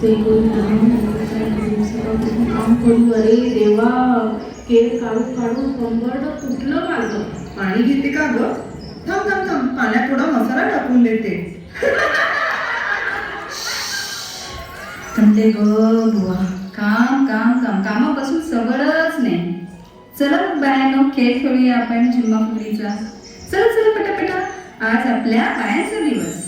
ते पाणी घेते का ग? थांब थांब थांब. पाण्यात थोडा मसाला टाकून देते. म्हणते ग बुवा काम काम काम कामापासून सगळंच नाही चला बाहेर खेळ खेळूया आपण झिम्मा फुगडीचा चला चला पटापटा आज आपल्या पायांचा दिवस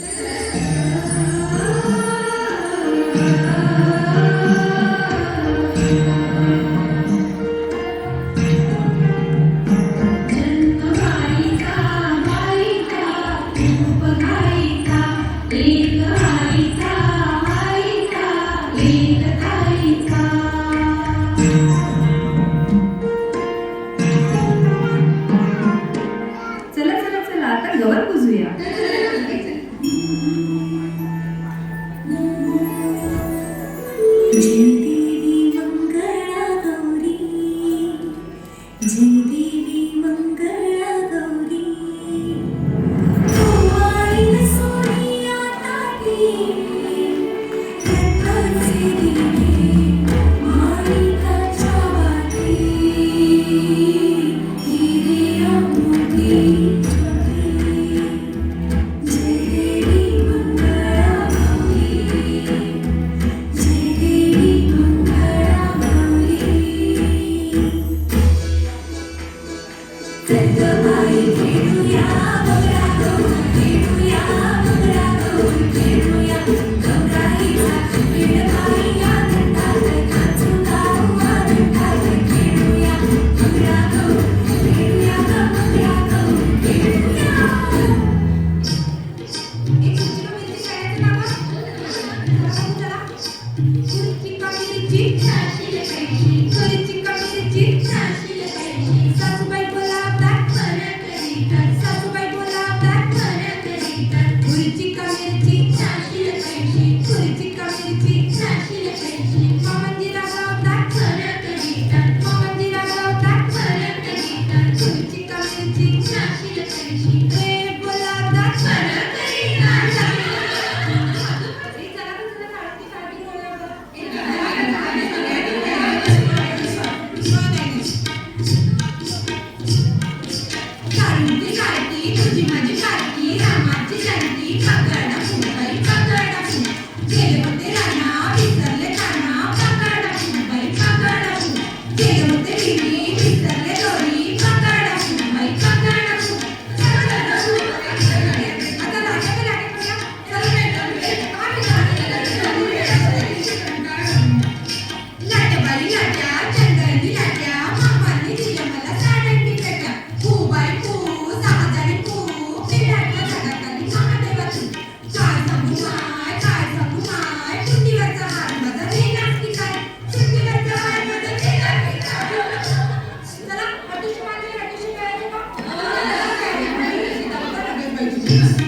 Thank you. you. Amen.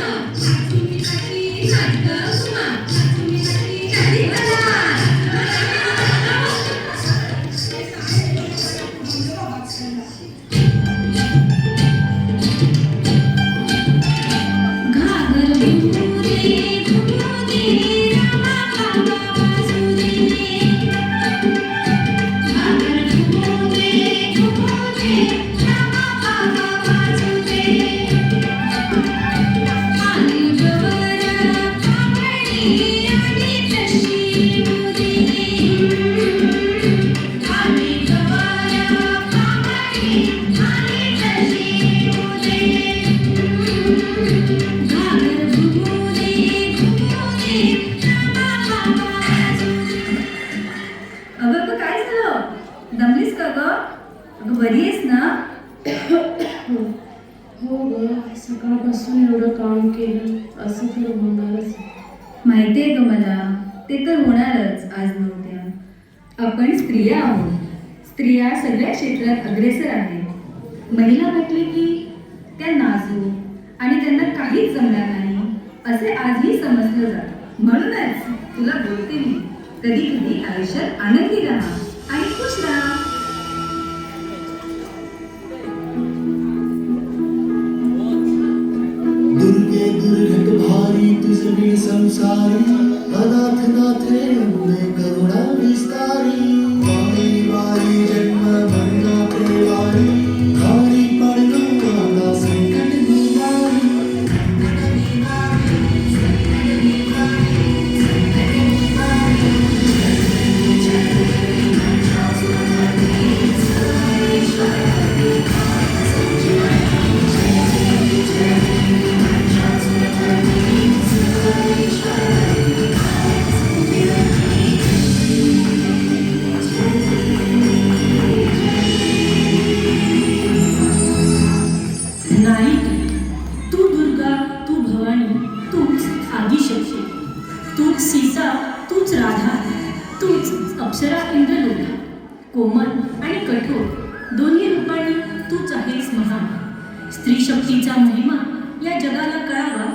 अगं बरी आहेस ना? हो ग सकाळपासून एवढं काम केलं असं तर होणारच माहिती आहे ग मला ते तर होणारच आज नव्हत्या. आपण स्त्रिया आहोत. स्त्रिया सगळ्या क्षेत्रात अग्रेसर आहेत. महिला म्हटले की त्या नाजूक आणि त्यांना काहीच जमणार नाही असे आजही समजलं जातं. म्हणूनच तुला बोलते मी कधी कधी आयुष्यात आनंदी राहा. आणि खुश राहा। दुर्गे दुर्घट भारी तुझ बिन संसारी। कोमल आणि कठोर. दोन्ही रूपांनी तूच आहेस महान. स्त्री शक्तीचा महिमा या जगाला कळावा